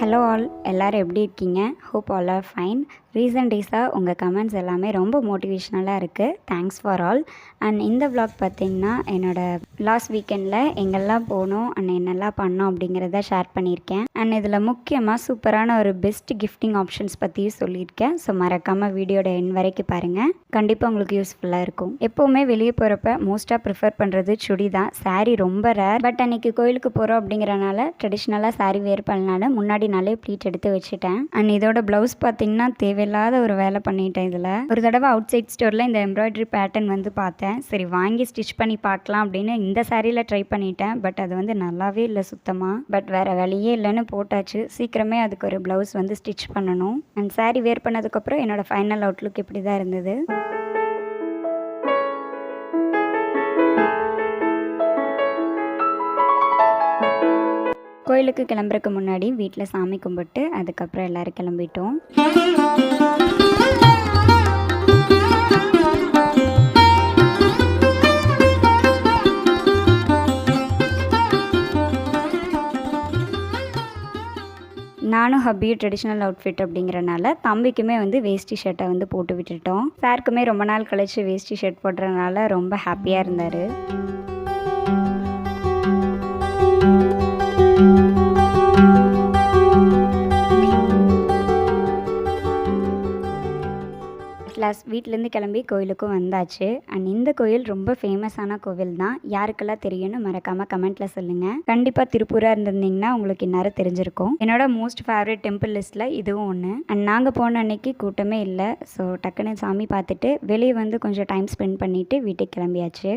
Hello all எல்லோரும் எப்படி இருக்கீங்க? Hope all are fine recent டேஸாக உங்கள் கமெண்ட்ஸ் எல்லாமே ரொம்ப மோட்டிவேஷ்னலாக இருக்குது தேங்க்ஸ் ஃபார் ஆல் அண்ட் இந்த விளாக் பார்த்தீங்கன்னா என்னோடய லாஸ்ட் வீக்கெண்டில் எங்கெல்லாம் போனோம் அண்ட் என்னெல்லாம் பண்ணோம் அப்படிங்கிறத ஷேர் பண்ணியிருக்கேன். அண்ட் இதில் முக்கியமாக சூப்பரான ஒரு பெஸ்ட் கிஃப்டிங் ஆப்ஷன்ஸ் பற்றியும் சொல்லியிருக்கேன். ஸோ மறக்காமல் வீடியோட என் வரைக்கும் பாருங்கள் கண்டிப்பாக உங்களுக்கு யூஸ்ஃபுல்லாக இருக்கும். எப்போவுமே வெளியே போகிறப்ப மோஸ்ட்டாக ப்ரிஃபர் பண்ணுறது சுடி தான். சாரீ ரொம்ப ரேர் பட் அன்னைக்கு கோயிலுக்கு போகிறோம் அப்படிங்கிறனால ட்ரெடிஷ்னலாக சாரீ வேர் பண்ணனால முன்னாடி நாளே ப்ளீட் எடுத்து வச்சுட்டேன். அண்ட் இதோட ப்ளவுஸ் பார்த்தீங்கன்னா தேவையில்லாத ஒரு வேலை பண்ணிட்டேன் இதில். ஒரு தடவை அவுட் சைட் ஸ்டோரில் இந்த எம்ப்ராய்டரி பேட்டர்ன் வந்து பார்த்தேன். சரி வாங்கி ஸ்டிச் பண்ணி பார்க்கலாம் அப்படின்னு இந்த சாரியில் ட்ரை பண்ணிட்டேன். பட் அது வந்து நல்லாவே இல்லை சுத்தமாக பட் வேறு வழியே இல்லைன்னு போட்டாச்சு. சீக்கிரமே அதுக்கு ஒரு ப்ளவுஸ் வந்து ஸ்டிச் பண்ணணும். அண்ட் saree வேர் பண்ணதுக்கப்புறம் என்னோட ஃபைனல் அவுட்லுக் இப்படி தான் இருந்தது. கோயிலுக்கு கிளம்புறதுக்கு முன்னாடி வீட்டில் சாமி கும்பிட்டு அதுக்கப்புறம் எல்லோரும் கிளம்பிட்டோம். நானும் ஹப்பியும் ட்ரெடிஷ்னல் அவுட்ஃபிட் அப்படிங்கிறனால தம்பிக்குமே வந்து வேஷ்டி ஷர்ட்டை வந்து போட்டு விட்டுட்டோம். சாருக்குமே ரொம்ப நாள் கழிச்சு வேஷ்டி ஷர்ட் போடுறதுனால ரொம்ப ஹாப்பியாக இருந்தார். கிளாஸ் வீட்டிலேருந்து கிளம்பி கோயிலுக்கும் வந்தாச்சு. அண்ட் இந்த கோயில் ரொம்ப ஃபேமஸான கோவில் தான் யாருக்கெல்லாம் தெரியும்னு மறக்காமல் கமெண்ட்டில் சொல்லுங்கள் கண்டிப்பாக திருப்பூராக இருந்திருந்தீங்கன்னா உங்களுக்கு இந்நேரம் தெரிஞ்சிருக்கும். என்னோட மோஸ்ட் ஃபேவரட் டெம்பிள் லிஸ்ட்டில் இதுவும் ஒன்று அண்ட் நாங்கள் போன அன்னைக்கு கூட்டமே இல்லை. ஸோ டக்குன்னு சாமி பார்த்துட்டு வெளியே வந்து கொஞ்சம் டைம் ஸ்பெண்ட் பண்ணிவிட்டு வீட்டுக்கு கிளம்பியாச்சு.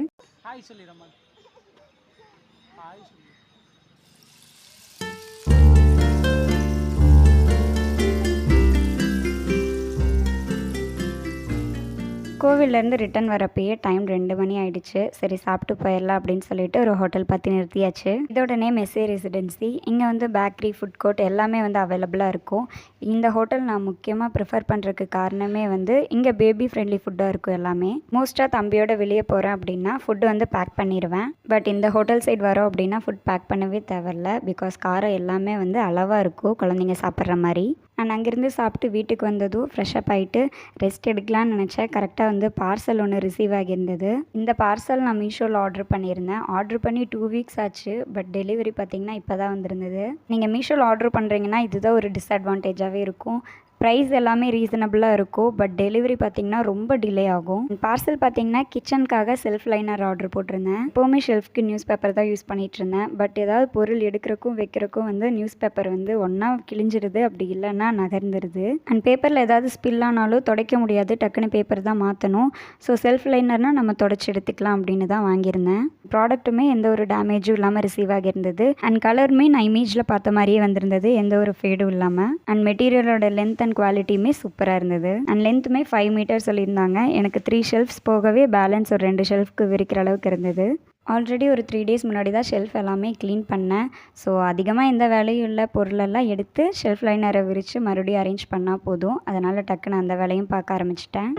கோவிலேருந்து ரிட்டர்ன் வரப்பயே டைம் ரெண்டு மணி ஆயிடுச்சு. சரி சாப்பிட்டு போயிடலாம் அப்படின்னு சொல்லிட்டு ஒரு ஹோட்டல் பார்த்து நிறுத்தியாச்சு. இதோட நேம் எஸ்ஏ ரெசிடென்சி இங்கே வந்து பேக்கரி ஃபுட் கோர்ட் எல்லாமே வந்து அவைலபிளாக இருக்கும். இந்த ஹோட்டல் நான் முக்கியமாக ப்ரிஃபர் பண்ணுறதுக்கு காரணமே வந்து இங்கே பேபி ஃப்ரெண்ட்லி ஃபுட்டாக இருக்கும் எல்லாமே. மோஸ்ட்டாக தம்பியோட வெளியே போகிறேன் அப்படின்னா ஃபுட்டு வந்து பேக் பண்ணிடுவேன் பட் இந்த ஹோட்டல் சைடு வரோம் அப்படின்னா ஃபுட் பேக் பண்ணவே தேவையில்ல. பிகாஸ் காரம் எல்லாமே வந்து அளவாக இருக்கும். குழந்தைங்க சாப்பிட்ற மாதிரி. நான் அங்கேருந்து சாப்பிட்டு வீட்டுக்கு வந்ததும் ஃப்ரெஷ்அப் ஆகிட்டு ரெஸ்ட் எடுக்கலான்னு நினச்சேன். கரெக்டாக வந்து பார்சல் ஒன்று ரிசீவ் ஆகியிருந்தது. இந்த பார்சல் நான் மீஷோவில் ஆர்டர் பண்ணியிருந்தேன். ஆர்டர் பண்ணி டூ வீக்ஸ் ஆச்சு பட் டெலிவரி பார்த்திங்கன்னா இப்போ தான் வந்திருந்தது நீங்கள் மீஷோவில் ஆர்டர் பண்ணுறீங்கன்னா இதுதான் ஒரு டிஸ்அட்வான்டேஜாகவே இருக்கும். ப்ரைஸ் எல்லாமே ரீசனபிளாக இருக்கும். பட் டெலிவரி பார்த்தீங்கன்னா ரொம்ப டிலே ஆகும். பார்சல் பார்த்தீங்கன்னா கிச்சனுக்காக செல்ஃப் லைனர் ஆர்டர் போட்டிருந்தேன். எப்போவுமே ஷெல்ஃப்க்கு நியூஸ் பேப்பர் தான் யூஸ் பண்ணிட்டு இருந்தேன். பட் ஏதாவது பொருள் எடுக்கிறக்கும் வைக்கிறக்கும் வந்து நியூஸ் பேப்பர் வந்து ஒன்றா கிழிஞ்சிருது. அப்படி இல்லைன்னா நகர்ந்துருது. அண்ட் பேப்பரில் ஏதாவது ஸ்பில் ஆனாலும் துடைக்க முடியாது. டக்குன்னு பேப்பர் தான் மாற்றணும் ஸோ செல்ஃப் லைனர்னால் நம்ம தொடச்சி எடுத்துக்கலாம் அப்படின்னு தான் வாங்கியிருந்தேன். ப்ராடக்ட்டுமே எந்த ஒரு டேமேஜும் இல்லாமல் ரிசீவ் ஆகியிருந்தது. அண்ட் கலருமே நான் இமேஜில் பார்த்த மாதிரியே வந்திருந்தது. எந்த ஒரு ஃபேடும் இல்லாமல் அண்ட் மெட்டீரியலோட லென்த் அண்ட் குவாலிட்டியுமே சூப்பராக இருந்தது. அண்ட் லென்த்துமே ஃபைவ் மீட்டர் சொல்லியிருந்தாங்க. எனக்கு த்ரீ ஷெல்ஃப்ஸ் போகவே பேலன்ஸ் ஒரு ரெண்டு ஷெல்ஃப்க்கு விரிக்கிற அளவுக்கு இருந்தது. ஆல்ரெடி ஒரு த்ரீ டேஸ் முன்னாடி தான் ஷெல்ஃப் எல்லாமே க்ளீன் பண்ணேன். ஸோ அதிகமாக எந்த வேலையும் உள்ள பொருளெல்லாம் எடுத்து ஷெல்ஃப் லைனரை விரித்து மறுபடியும் அரேஞ்ச் பண்ணால் போதும். அதனால் டக்குன்னு அந்த வேலையும் பார்க்க ஆரம்பிச்சிட்டேன்.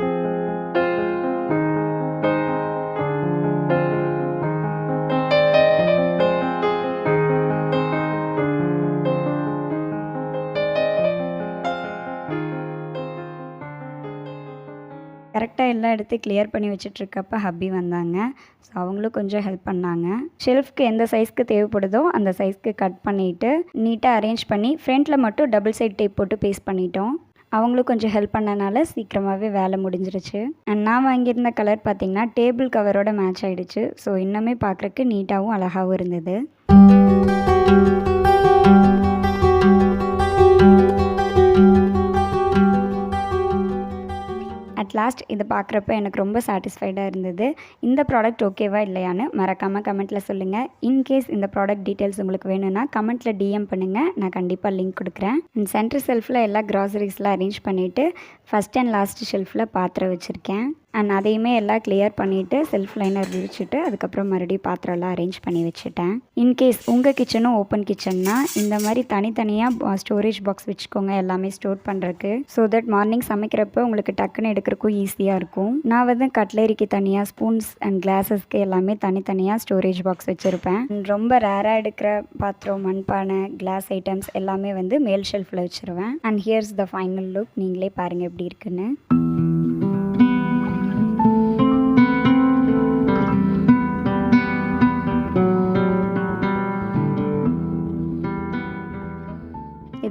கரெக்டாக எல்லாம் எடுத்து கிளியர் பண்ணி வச்சிட்ருக்கப்ப ஹப்பி வந்தாங்க. ஸோ அவங்களும் கொஞ்சம் ஹெல்ப் பண்ணாங்க. ஷெல்ஃப்க்கு எந்த சைஸ்க்கு தேவைப்படுதோ அந்த சைஸ்க்கு கட் பண்ணிவிட்டு நீட்டாக அரேஞ்ச் பண்ணி ஃப்ரண்ட்டில் மட்டும் டபுள் சைட் டேப் போட்டு பேஸ்ட் பண்ணிட்டோம். அவங்களும் கொஞ்சம் ஹெல்ப் பண்ணனால சீக்கிரமாகவே வேலை முடிஞ்சிருச்சு. அண்ட் நான் வாங்கியிருந்த கலர் பார்த்திங்கன்னா டேபிள் கவரோட மேட்ச் ஆகிடுச்சு ஸோ இன்னுமே பார்க்குறக்கு நீட்டாகவும் அழகாகவும் இருந்தது. அட் லாஸ்ட் இதை பார்க்குறப்ப எனக்கு ரொம்ப சாட்டிஸ்ஃபைடாக இருந்தது. இந்த ப்ராடக்ட் ஓகேவா இல்லையான்னு மறக்காமல் கமெண்ட்டில் சொல்லுங்கள் இன்கேஸ் இந்த ப்ராடக்ட் டீட்டெயில்ஸ் உங்களுக்கு வேணும்னா கமெண்ட்டில் டிஎம் பண்ணுங்கள் நான் கண்டிப்பாக லிங்க் கொடுக்குறேன். அண்ட் சென்டர் ஷெல்ஃபில் எல்லா க்ராசரிஸ்லாம் அரேஞ்ச் பண்ணிவிட்டு ஃபஸ்ட் அண்ட் லாஸ்ட் ஷெல்ஃபில் பாத்திரம் வச்சுருக்கேன். அண்ட் அதையுமே எல்லாம் கிளியர் பண்ணிவிட்டு செல்ஃப் லைனர் விரிச்சிட்டு அதுக்கப்புறம் மறுபடியும் பாத்திரம்லாம் அரேஞ்ச் பண்ணி வச்சுட்டேன். இன்கேஸ் உங்கள் கிச்சனும் ஓப்பன் கிச்சன்னா இந்த மாதிரி தனித்தனியாக ஸ்டோரேஜ் பாக்ஸ் வச்சுக்கோங்க எல்லாமே ஸ்டோர் பண்ணுறக்கு ஸோ தட் மார்னிங் சமைக்கிறப்ப உங்களுக்கு டக்குன்னு எடுக்கிறக்கும் ஈஸியாக இருக்கும். நான் வந்து கட்லரிக்கு தனியாக ஸ்பூன்ஸ் அண்ட் கிளாஸஸ்க்கு எல்லாமே தனித்தனியாக ஸ்டோரேஜ் பாக்ஸ் வச்சுருப்பேன். ரொம்ப ரேராக எடுக்கிற பாத்திரம் மண்பானை கிளாஸ் ஐட்டம்ஸ் எல்லாமே வந்து மேல் ஷெல்ஃபில் வச்சுருவேன். And here's the final look நீங்களே பாருங்கள் எப்படி இருக்குன்னு.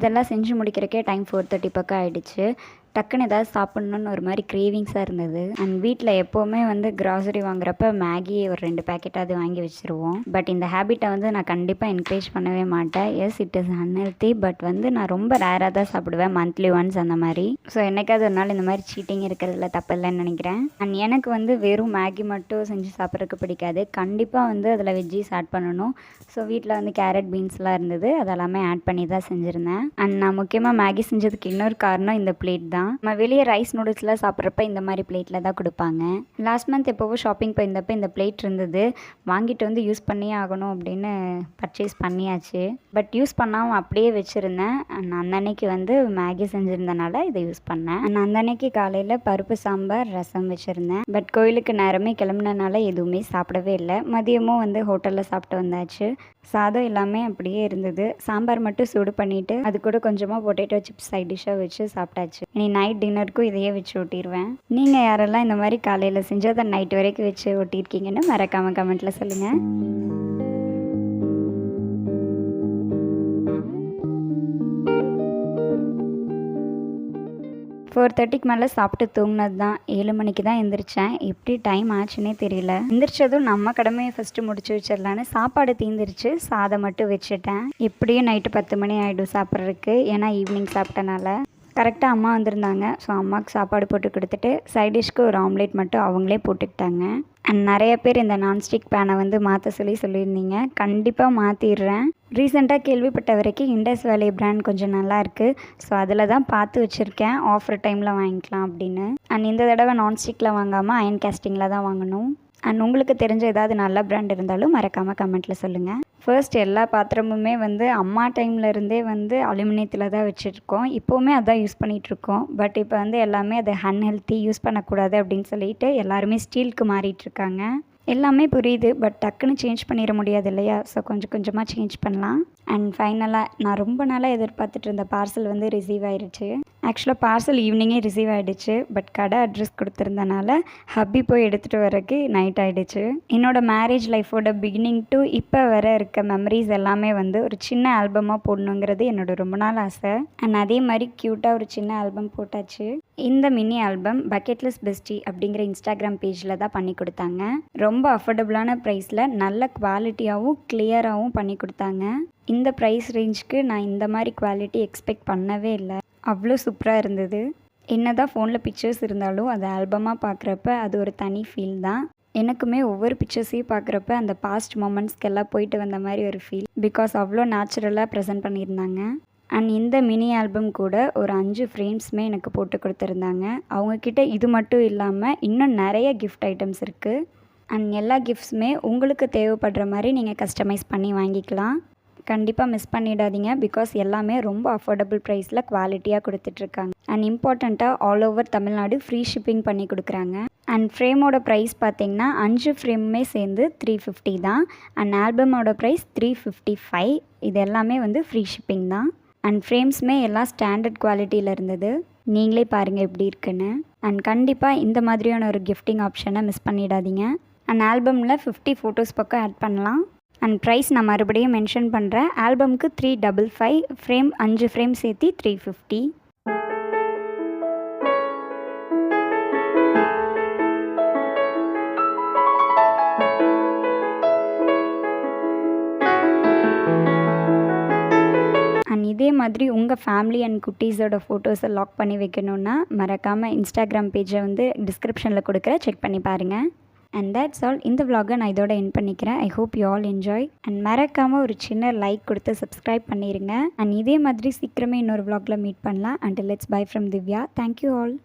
இதெல்லாம் செஞ்சு முடிக்கிறக்கே டைம் ஃபோர் தேர்ட்டி பக்கம் ஆகிடுச்சு டக்குன்னு ஏதாவது சாப்பிட்ணுன்னு ஒரு மாதிரி கிரேவிங்ஸாக இருந்தது. அண்ட் வீட்டில் எப்போவுமே வந்து கிராசரி வாங்குறப்ப மேகி ஒரு ரெண்டு பேக்கெட்டாவது வாங்கி வச்சுருவோம். பட் இந்த ஹேபிட்டை வந்து நான் கண்டிப்பாக என்கரேஜ் பண்ணவே மாட்டேன். Yes it is unhealthy but வந்து நான் ரொம்ப ரேராக தான் சாப்பிடுவேன் மந்த்லி ஒன்ஸ் அந்த மாதிரி. ஸோ என்னைக்காவது ஒரு நாள் இந்த மாதிரி சீட்டிங் இருக்கிறதுல தப்பு இல்லைன்னு நினைக்கிறேன். அண்ட் எனக்கு வந்து வெறும் மேகி மட்டும் செஞ்சு சாப்பிட்றதுக்கு பிடிக்காது. கண்டிப்பாக வந்து அதில் வெஜ்ஜீஸ் ஆட் பண்ணணும். ஸோ வீட்டில் வந்து கேரட் பீன்ஸ்லாம் இருந்தது. அதெல்லாமே ஆட் பண்ணி தான் செஞ்சுருந்தேன். அண்ட் நான் முக்கியமாக மேகி செஞ்சதுக்கு இன்னொரு காரணம் இந்த பிளேட் தான். நம்ம வெளியே ரைஸ் நூடுல்ஸ்லாம் சாப்பிட்றப்ப இந்த மாதிரி பிளேட்டில் தான் கொடுப்பாங்க. லாஸ்ட் மந்த் எப்போவோ ஷாப்பிங் போயிருந்தப்ப இந்த பிளேட் இருந்தது. வாங்கிட்டு வந்து யூஸ் பண்ணியே ஆகணும் அப்படின்னு பர்ச்சேஸ் பண்ணியாச்சு. பட் யூஸ் பண்ணாமல் அப்படியே வச்சுருந்தேன். அண்ட் அந்த அன்னைக்கு வந்து மேகி செஞ்சுருந்தனால இதை யூஸ் பண்ணேன். நான் அந்த அன்னைக்கு காலையில் பருப்பு சாம்பார் ரசம் வச்சுருந்தேன். பட் கோயிலுக்கு நேரமே கிளம்புனனால எதுவுமே சாப்பிடவே இல்லை. மதியமும் வந்து ஹோட்டலில் சாப்பிட்டு வந்தாச்சு. சாதம் எல்லாமே அப்படியே இருந்தது. சாம்பார் மட்டும் சூடு பண்ணிவிட்டு அது கூட கொஞ்சமாக பொட்டேட்டோ சிப்ஸ் சைட் டிஷ்ஷாக வச்சு சாப்பிட்டாச்சு. இனி நைட் டின்னருக்கும் இதையே வச்சு ஒட்டிடுவேன் நீங்கள் யாரெல்லாம் இந்த மாதிரி காலையில் செஞ்சு அதை நைட் வரைக்கும் வச்சு ஒட்டியிருக்கீங்கன்னு மறக்காமல் கமெண்ட்டில் சொல்லுங்கள் ஃபோர் தேர்ட்டிக்கு மேலே சாப்பிட்டு தூங்கினது தான் ஏழு மணிக்கு தான் எந்திரிச்சேன். எப்படி டைம் ஆச்சுன்னே தெரியல. எந்திரிச்சதும் நம்ம கடமையை ஃபஸ்ட்டு முடிச்சு வச்சிடலான்னு சாப்பாடு தீந்துருச்சு. சாதம் மட்டும் வச்சுட்டேன். எப்படியும் நைட்டு பத்து மணி ஆகிடும் சாப்பிட்றதுக்கு. ஏன்னா ஈவினிங் சாப்பிட்டனால. கரெக்டாக அம்மா வந்திருந்தாங்க. ஸோ அம்மாவுக்கு சாப்பாடு போட்டு கொடுத்துட்டு சைட் டிஷ்க்கு ஒரு ஆம்லேட் மட்டும் அவங்களே போட்டுக்கிட்டாங்க. அண்ட் நிறைய பேர் இந்த நான்ஸ்டிக் பேனை வந்து மாற்ற சொல்லி சொல்லியிருந்தீங்க. கண்டிப்பாக மாற்றிடுறேன் ரீசெண்டாக கேள்விப்பட்ட வரைக்கும் இண்டஸ் வேலி பிராண்ட் கொஞ்சம் நல்லா இருக்குது ஸோ அதில் தான் பார்த்து வச்சுருக்கேன். ஆஃபர் டைமில் வாங்கிக்கலாம் அப்படின்னு. அண்ட் இந்த தடவை நான்ஸ்டிக்கில் வாங்காமல் அயன் கேஸ்டிங்கில் தான் வாங்கணும். அண்ட் உங்களுக்கு தெரிஞ்ச ஏதாவது நல்ல ப்ராண்ட் இருந்தாலும் மறக்காமல் கமெண்ட்டில் சொல்லுங்கள் ஃபர்ஸ்ட் எல்லா பாத்திரமுமே வந்து அம்மா டைம்ல இருந்தே வந்து அலுமினியத்தில் தான் வச்சுருக்கோம். இப்போவுமே அதான் யூஸ் பண்ணிகிட்ருக்கோம் பட் இப்போ வந்து எல்லாமே அதை அன்ஹெல்த்தி யூஸ் பண்ணக்கூடாது அப்படின்னு சொல்லிட்டு எல்லாருமே ஸ்டீலுக்கு மாறிட்டுருக்காங்க எல்லாமே புரியுது பட் டக்குன்னு சேஞ்ச் பண்ணிட முடியாது இல்லையா? ஸோ கொஞ்சம் கொஞ்சமாக சேஞ்ச் பண்ணலாம். அண்ட் ஃபைனலாக நான் ரொம்ப நாளாக எதிர்பார்த்துட்டு இருந்த பார்சல் வந்து ரிசீவ் ஆயிடுச்சு ஆக்சுவலாக பார்சல் ஈவினிங்கே ரிசீவ் ஆகிடுச்சு பட் கடை அட்ரஸ் கொடுத்துருந்தனால ஹப்பி போய் எடுத்துகிட்டு வரக்கு நைட் ஆகிடுச்சு என்னோட மேரேஜ் லைஃபோட பிகினிங் டு இப்போ வர இருக்க மெமரிஸ் எல்லாமே வந்து ஒரு சின்ன ஆல்பமாக போடணுங்கிறது என்னோட ரொம்ப நாள் ஆசை. அண்ட் அதே மாதிரி க்யூட்டாக ஒரு சின்ன ஆல்பம் போட்டாச்சு. இந்த மினி ஆல்பம் பக்கெட்லெஸ் பெஸ்டி அப்படிங்கிற இன்ஸ்டாகிராம் பேஜில் தான் பண்ணி கொடுத்தாங்க. ரொம்ப அஃபோர்டபுளான ப்ரைஸில் நல்ல குவாலிட்டியாகவும் கிளியராகவும் பண்ணி கொடுத்தாங்க. இந்த ப்ரைஸ் ரேஞ்சுக்கு நான் இந்த மாதிரி குவாலிட்டி எக்ஸ்பெக்ட் பண்ணவே இல்லை. அவ்வளோ சூப்பராக இருந்தது. என்ன தான் ஃபோனில் பிக்சர்ஸ் இருந்தாலும் அது ஆல்பமாக பார்க்குறப்ப அது ஒரு தனி ஃபீல் தான். எனக்குமே ஒவ்வொரு பிக்சர்ஸையும் பார்க்குறப்ப அந்த பாஸ்ட் மூமெண்ட்ஸ்க்கெல்லாம் போயிட்டு வந்த மாதிரி ஒரு ஃபீல் பிகாஸ் அவ்வளோ நேச்சுரலாக ப்ரெசென்ட் பண்ணியிருந்தாங்க. அண்ட் இந்த மினி ஆல்பம் கூட ஒரு அஞ்சு ஃப்ரேம்ஸுமே எனக்கு போட்டு கொடுத்துருந்தாங்க. அவங்கக்கிட்ட இது மட்டும் இல்லாமல் இன்னும் நிறைய கிஃப்ட் ஐட்டம்ஸ் இருக்குது அண்ட் எல்லா கிஃப்ட்ஸுமே உங்களுக்கு தேவைப்படுற மாதிரி நீங்கள் கஸ்டமைஸ் பண்ணி வாங்கிக்கலாம். கண்டிப்பாக மிஸ் பண்ணிடாதீங்க. பிகாஸ் எல்லாமே ரொம்ப அஃபோர்டபுள் ப்ரைஸில் குவாலிட்டியாக கொடுத்துட்ருக்காங்க. அண்ட் இம்பார்ட்டண்ட்டாக all over Tamil Nadu free shipping பண்ணி கொடுக்குறாங்க. அண்ட் ஃப்ரேமோட ப்ரைஸ் பார்த்தீங்கன்னா அஞ்சு ஃப்ரேமுமே சேர்ந்து த்ரீ ஃபிஃப்டி தான். அண்ட் ஆல்பமோட ப்ரைஸ் த்ரீ ஃபிஃப்டி ஃபைவ் இது எல்லாமே வந்து ஃப்ரீ ஷிப்பிங் தான். அண்ட் ஃப்ரேம்ஸுமே எல்லாம் ஸ்டாண்டர்ட் குவாலிட்டியில் இருந்தது. நீங்களே பாருங்கள் எப்படி இருக்குன்னு. அண்ட் கண்டிப்பாக இந்த மாதிரியான ஒரு கிஃப்டிங் ஆப்ஷனை மிஸ் பண்ணிடாதீங்க. அண்ட் ஆல்பமில் ஃபிஃப்டி ஃபோட்டோஸ் பக்கம் ஆட் பண்ணலாம். அண்ட் ப்ரைஸ் நான் மறுபடியும் மென்ஷன் பண்ணுறேன் ஆல்பம்க்கு த்ரீ டபுள் ஃபைவ் ஃப்ரேம் அஞ்சு ஃப்ரேம் சேர்த்து த்ரீ ஃபிஃப்டி அண்ட் இதே மாதிரி உங்கள் ஃபேமிலி அண்ட் குட்டீஸோட ஃபோட்டோஸை லாக் பண்ணி வைக்கணுன்னா மறக்காமல் இன்ஸ்டாகிராம் பேஜை வந்து டிஸ்கிரிப்ஷனில் கொடுக்குற செக் பண்ணி பாருங்கள் அண்ட் தட்ஸ் ஆல் இந்த வ்ளாகை நான் இதோட என் பண்ணிக்கிறேன். I hope you all enjoy and மறக்காமல் ஒரு சின்ன லைக் கொடுத்து சப்ஸ்கிரைப் பண்ணிடுங்க அண்ட் இதே மாதிரி சீக்கிரமே இன்னொரு vlog-ல மீட் பண்ணலாம். And let's bye from Divya thank you all